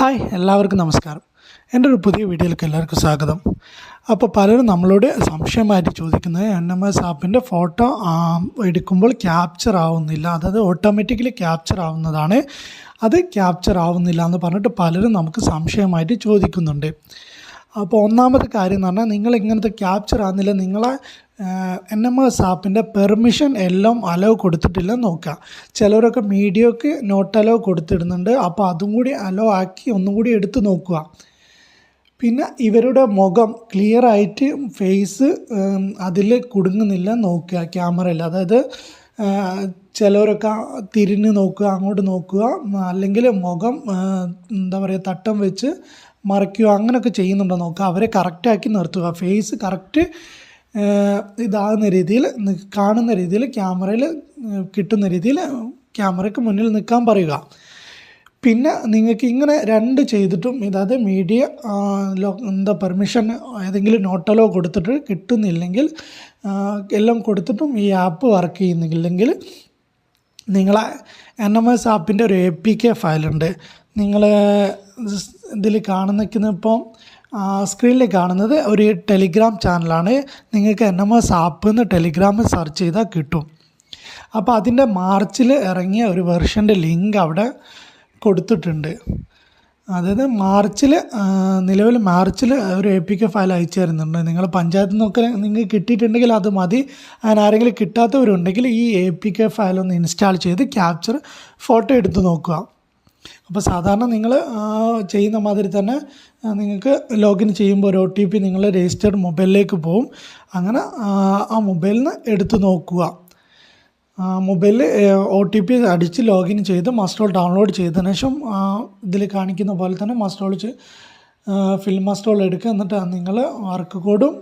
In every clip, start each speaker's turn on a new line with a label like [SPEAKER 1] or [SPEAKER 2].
[SPEAKER 1] Hi എല്ലാവർക്കും നമസ്കാരം. എന്റെ ഒരു പുതിയ വീഡിയോയിലേക്ക് എല്ലാവർക്കും സ്വാഗതം. അപ്പോൾ പലരും നമ്മളോട് സംശയമായിട്ട് ചോദിക്കുന്നത് എൻ എം എസ് ആപ്പിന്റെ ഫോട്ടോ എടുക്കുമ്പോൾ ക്യാപ്ചർ ആവുന്നില്ല. അതായത് ഓട്ടോമാറ്റിക്കലി ക്യാപ്ചർ ആവുന്നതാണ്. അത് ക്യാപ്ചർ ആവുന്നില്ല എന്ന് പറഞ്ഞിട്ട് പലരും നമുക്ക് സംശയമായിട്ട് ചോദിക്കുന്നുണ്ട്. അപ്പോൾ ഒന്നാമത്തെ കാര്യം എന്ന് പറഞ്ഞാൽ നിങ്ങൾ ഇങ്ങനത്തെ ക്യാപ്ചർ ആകുന്നില്ല നിങ്ങളെ എൻ എം എസ് ആപ്പിന്റെ പെർമിഷൻ എല്ലാം അലോ കൊടുത്തിട്ടില്ല നോക്കുക ചിലവരൊക്കെ മീഡിയക്ക് നോട്ട് അലോ കൊടുത്തിടുന്നുണ്ട്. അപ്പോൾ അതും കൂടി അലോ ആക്കി ഒന്നും കൂടി എടുത്ത് നോക്കുക. പിന്നെ ഇവരുടെ മുഖം ക്ലിയർ ആയിട്ട് ഫേസ് അതിൽ കുടുങ്ങുന്നില്ല നോക്കുക. ക്യാമറയിൽ അതായത് ചിലവരൊക്കെ തിരിഞ്ഞ് നോക്കുക അങ്ങോട്ട് നോക്കുക. അല്ലെങ്കിൽ മുഖം എന്താ പറയുക തട്ടം വെച്ച് മറയ്ക്കുക അങ്ങനെയൊക്കെ ചെയ്യുന്നുണ്ടോ നോക്കുക. അവരെ കറക്റ്റാക്കി നിർത്തുക. ഫേസ് കറക്റ്റ് ഇതാകുന്ന രീതിയിൽ കാണുന്ന രീതിയിൽ ക്യാമറയിൽ കിട്ടുന്ന രീതിയിൽ ക്യാമറയ്ക്ക് മുന്നിൽ നിൽക്കാൻ പറയുക. പിന്നെ നിങ്ങൾക്ക് ഇങ്ങനെ രണ്ട് ചെയ്തിട്ടും ഇതായത് മീഡിയ ലോ എന്താ പെർമിഷൻ ഏതെങ്കിലും നോട്ടലോ കൊടുത്തിട്ട് കിട്ടുന്നില്ലെങ്കിൽ എല്ലാം കൊടുത്തിട്ടും ഈ ആപ്പ് വർക്ക് ചെയ്യുന്നില്ലെങ്കിൽ നിങ്ങളെ എൻ എം എസ് ആപ്പിന്റെ ഒരു എ പി കെ ഫയലുണ്ട് നിങ്ങൾ ഇതിൽ കാണുന്ന ഇപ്പം സ്ക്രീനിൽ കാണുന്നത് ഒരു ടെലിഗ്രാം ചാനലാണ് നിങ്ങൾക്ക് എൻ എം എസ് ആപ്പ് എന്ന് ടെലിഗ്രാമിൽ സെർച്ച് ചെയ്താൽ കിട്ടും. അപ്പോൾ അതിന്റെ മാർച്ചിൽ ഇറങ്ങിയ ഒരു വെർഷന്റെ ലിങ്ക് അവിടെ കൊടുത്തിട്ടുണ്ട്. അതായത് മാർച്ചിൽ നിലവിൽ മാർച്ചിൽ ഒരു എ പി കെ ഫയൽ അയച്ചു തരുന്നുണ്ട്. നിങ്ങൾ പഞ്ചായത്തിൽ നിന്നൊക്കെ നിങ്ങൾക്ക് കിട്ടിയിട്ടുണ്ടെങ്കിൽ അത് മതി. അങ്ങനെ ആരെങ്കിലും കിട്ടാത്തവരുണ്ടെങ്കിൽ ഈ എ പി കെ ഫയൽ ഒന്ന് ഇൻസ്റ്റാൾ ചെയ്ത് ക്യാപ്ചർ ഫോട്ടോ എടുത്ത് നോക്കുക. അപ്പോൾ സാധാരണ നിങ്ങൾ ചെയ്യുന്ന മാതിരി തന്നെ നിങ്ങൾക്ക് ലോഗിൻ ചെയ്യുമ്പോൾ ഒരു ഒ ടി പി നിങ്ങൾ രജിസ്റ്റേർഡ് മൊബൈലിലേക്ക് പോകും അങ്ങനെ ആ മൊബൈലിൽ നിന്ന് എടുത്തു നോക്കുക. മൊബൈലിൽ ഒ ടി പി അടിച്ച് ലോഗിൻ ചെയ്ത് മസ്റ്റോൾ ഡൗൺലോഡ് ചെയ്തതിന് ശേഷം ഇതിൽ കാണിക്കുന്ന പോലെ തന്നെ മസ്റ്റോൾ ഫിൽ മസ്റ്റോൾ എടുക്കുക. എന്നിട്ട് നിങ്ങൾ വർക്ക് കോഡും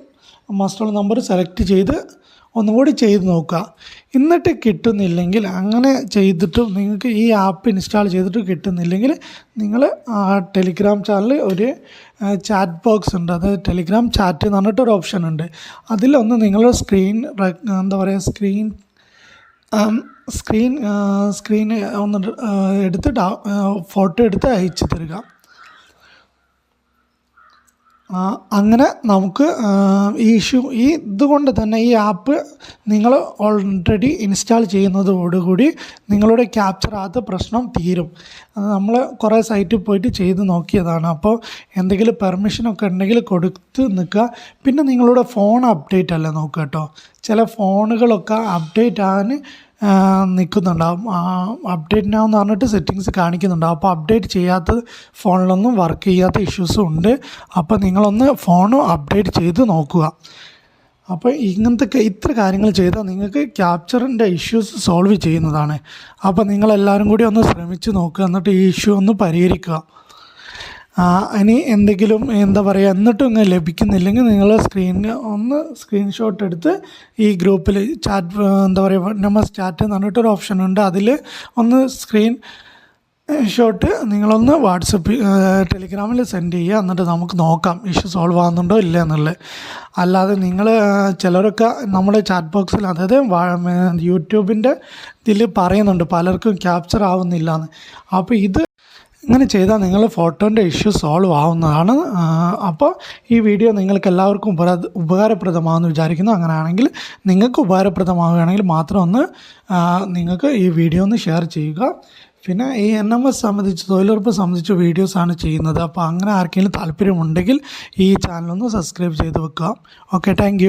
[SPEAKER 1] മസ്റ്റോൾ നമ്പർ സെലക്ട് ചെയ്ത് ഒന്നുകൂടി ചെയ്ത് നോക്കുക. എന്നിട്ട് കിട്ടുന്നില്ലെങ്കിൽ അങ്ങനെ ചെയ്തിട്ടും നിങ്ങൾക്ക് ഈ ആപ്പ് ഇൻസ്റ്റാൾ ചെയ്തിട്ട് കിട്ടുന്നില്ലെങ്കിൽ നിങ്ങൾ ആ ടെലിഗ്രാം ചാനലിൽ ഒരു ചാറ്റ് ബോക്സ് ഉണ്ട്. അതായത് ടെലിഗ്രാം ചാറ്റ് എന്ന് പറഞ്ഞിട്ടൊരു ഓപ്ഷൻ ഉണ്ട്. അതിലൊന്ന് നിങ്ങളുടെ സ്ക്രീൻ എന്താ പറയുക സ്ക്രീൻ സ്ക്രീൻ സ്ക്രീൻ ഒന്ന് എടുത്ത് ഫോട്ടോ എടുത്ത് അയച്ചു തരിക. അങ്ങനെ നമുക്ക് ഈ ഇഷ്യൂ ഈ ഇതുകൊണ്ട് തന്നെ ഈ ആപ്പ് നിങ്ങൾ ഓൾറെഡി ഇൻസ്റ്റാൾ ചെയ്യുന്നതോടുകൂടി നിങ്ങളുടെ ക്യാപ്ചർ ആകാത്ത പ്രശ്നം തീരും. നമ്മൾ കുറേ സൈറ്റിൽ പോയിട്ട് ചെയ്ത് നോക്കിയതാണ്. അപ്പോൾ എന്തെങ്കിലും പെർമിഷനൊക്കെ ഉണ്ടെങ്കിൽ കൊടുത്ത് നിൽക്കുക. പിന്നെ നിങ്ങളുടെ ഫോൺ അപ്ഡേറ്റ് അല്ല നോക്കുക കേട്ടോ. ചില ഫോണുകളൊക്കെ അപ്ഡേറ്റ് ആകാൻ നിൽക്കുന്നുണ്ടാവും അപ്ഡേറ്റ് നാവെന്ന് പറഞ്ഞിട്ട് സെറ്റിങ്സ് കാണിക്കുന്നുണ്ടാവും അപ്പോൾ അപ്ഡേറ്റ് ചെയ്യാത്ത ഫോണിലൊന്നും വർക്ക് ചെയ്യാത്ത ഇഷ്യൂസും ഉണ്ട്. അപ്പോൾ നിങ്ങളൊന്ന് ഫോൺ അപ്ഡേറ്റ് ചെയ്ത് നോക്കുക. അപ്പോൾ ഇങ്ങനത്തെ ഇത്ര കാര്യങ്ങൾ ചെയ്താൽ നിങ്ങൾക്ക് ക്യാപ്ചറിന്റെ ഇഷ്യൂസ് സോൾവ് ചെയ്യുന്നതാണ്. അപ്പോൾ നിങ്ങളെല്ലാവരും കൂടി ഒന്ന് ശ്രമിച്ച് നോക്കുക. എന്നിട്ട് ഈ ഇഷ്യൂ ഒന്ന് പരിഹരിക്കുക. ഇനി എന്തെങ്കിലും എന്താ പറയുക എന്നിട്ടും ഇങ്ങനെ ലഭിക്കുന്നില്ലെങ്കിൽ നിങ്ങൾ സ്ക്രീൻ ഒന്ന് സ്ക്രീൻഷോട്ട് എടുത്ത് ഈ ഗ്രൂപ്പിൽ ചാറ്റ് എന്താ പറയുക നമ്മൾ ചാറ്റ് എന്ന് പറഞ്ഞിട്ടൊരു ഓപ്ഷൻ ഉണ്ട്. അതിൽ ഒന്ന് സ്ക്രീൻ ഷോട്ട് നിങ്ങളൊന്ന് വാട്സപ്പ് ടെലിഗ്രാമിൽ സെൻഡ് ചെയ്യുക. എന്നിട്ട് നമുക്ക് നോക്കാം ഇഷ്യൂ സോൾവ് ആകുന്നുണ്ടോ ഇല്ല എന്നുള്ളത്. അല്ലാതെ നിങ്ങൾ ചിലരൊക്കെ നമ്മുടെ ചാറ്റ് ബോക്സിൽ അതായത് യൂട്യൂബിന്റെ ഇതിൽ പറയുന്നുണ്ട് പലർക്കും ക്യാപ്ചർ ആവുന്നില്ല എന്ന് അപ്പോൾ ഇത് ഇങ്ങനെ ചെയ്താൽ നിങ്ങൾ ഫോട്ടോന്റെ ഇഷ്യൂ സോൾവ് ആവുന്നതാണ്. അപ്പോൾ ഈ വീഡിയോ നിങ്ങൾക്ക് എല്ലാവർക്കും ഉപര ഉപകാരപ്രദമാകുമെന്ന് വിചാരിക്കുന്നു. അങ്ങനെയാണെങ്കിൽ നിങ്ങൾക്ക് ഉപകാരപ്രദമാവുകയാണെങ്കിൽ മാത്രം ഒന്ന് നിങ്ങൾക്ക് ഈ വീഡിയോ ഒന്ന് ഷെയർ ചെയ്യുക. പിന്നെ ഈ എൻ എം എസ് സംബന്ധിച്ച് തൊഴിലുറപ്പ് സംബന്ധിച്ച് വീഡിയോസാണ് ചെയ്യുന്നത്. അപ്പോൾ അങ്ങനെ ആർക്കെങ്കിലും താല്പര്യമുണ്ടെങ്കിൽ ഈ ചാനലൊന്ന് സബ്സ്ക്രൈബ് ചെയ്ത് വെക്കുക. Okay thank